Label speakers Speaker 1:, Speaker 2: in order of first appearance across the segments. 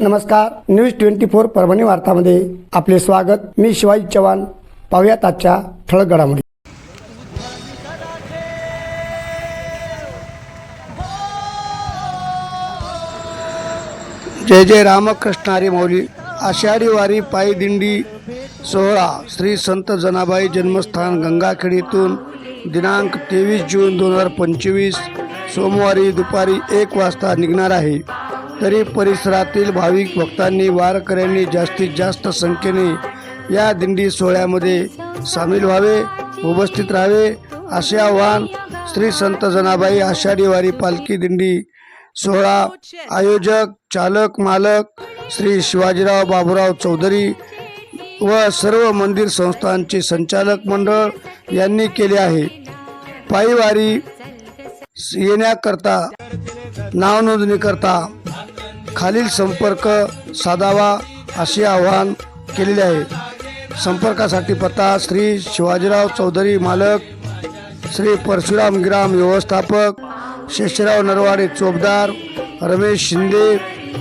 Speaker 1: नमस्कार. News twenty four Parbhani वार्तामध्ये आपले स्वागत. मी शिवाजी चव्हाण. पाहुयात आजच्या ठळक घडामोडी. जय जय रामकृष्ण हरी मौली आषाढी वारी पायी दिंडी सोहळा श्री संत जनाबाई जन्मस्थान गंगाखेडीतून दिनांक तेवीस जून दोन हजार पंचवीस. सोमवारी दुपारी एक वाजता निघणार आहे. तरी परिसरातील भाविक भक्तांनी वारकऱ्यांनी जास्तीत जास्त संख्येने या दिंडी सोहळ्यामध्ये सामील व्हावे उपस्थित राहावे असे आव्हान श्री संत जनाबाई आषाढी वारी पालखी दिंडी सोहळा आयोजक चालक मालक श्री शिवाजीराव बाबूराव चौधरी व सर्व मंदिर संस्थांचे संचालक मंडळ यांनी केले आहे. पायीवारी येण्याकरता नाव नोंदणीकरता खालील संपर्क साधावा असे आवाहन केलेले आहे. संपर्कासाठी पत्ता श्री शिवाजीराव चौधरी मालक श्री परशुराम ग्राम व्यवस्थापक शेषराव नरवाडे चोपदार रमेश शिंदे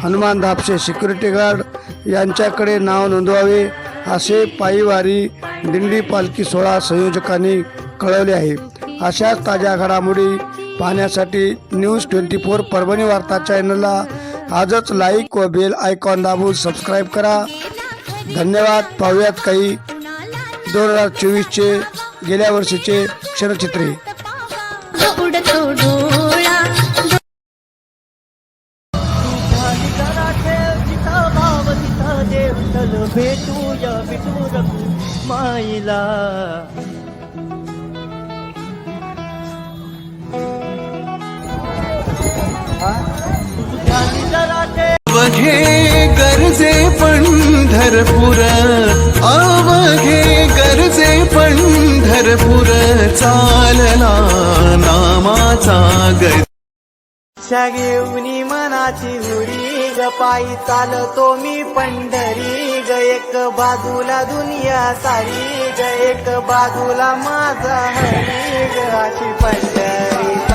Speaker 1: हनुमान धापसे सिक्युरिटी गार्ड यांच्याकडे नाव नोंदवावे असे पायीवारी दिंडी पालखी सोहळा संयोजकांनी कळवले आहे. अशाच ताज्या घडामोडी पाहण्यासाठी न्यूज ट्वेंटी फोर परभणी वार्ता चॅनलला आजच लाईक व बेल आयकॉन दाबून सबस्क्राईब करा. धन्यवाद. पाहूयात काही दोन हजार चोवीसचे गेल्या वर्षीचे क्षणचित्रे
Speaker 2: उडतो
Speaker 3: भेटूया भेटू माईला
Speaker 4: पंढरपूर आवघे गरजे पंढरपूर चालला नामाचा गर
Speaker 3: घेऊनी मनाची हुरी ग पायी चालतो मी पंढरी ग एक बाजूला दुनिया सारी ग एक बाजूला माझा हरी ग अशी पंढरी पंढरी.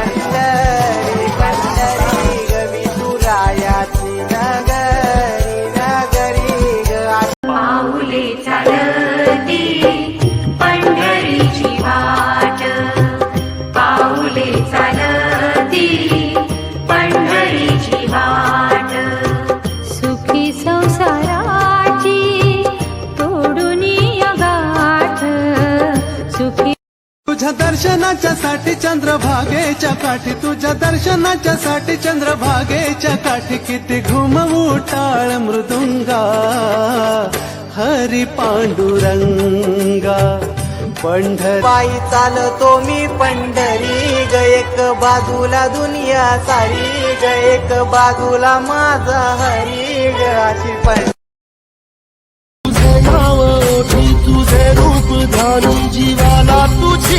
Speaker 4: दर्शनाच्या साठी चंद्रभागेच्या काठी तुझ्या दर्शनाच्या साठी चंद्रभागेच्या काठी. किती घुमवू टाळ मृदुंगा हरी पांडुरंगा. पंढर
Speaker 3: पायी चालतो मी पंढरी ग एक बाजूला दुनिया सारी ग एक बाजूला माझा हरी ग अशी पंढरी
Speaker 5: तुझे नाव ओठी तुझे रूप धारून जीवाला तुझी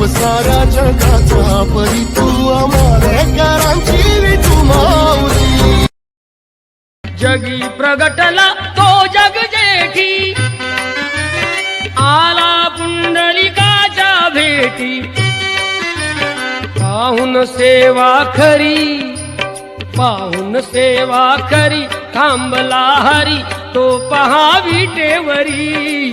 Speaker 5: बाप जगाचा परी तू आम्हाला करांची विठू माऊली.
Speaker 6: जगी प्रगटला तो जग जेठी. आला पुंडलिकाच्या भेटी. पाहून सेवा खरी पाहून सेवा खरी थांबला हरी तो पहा विटेवरी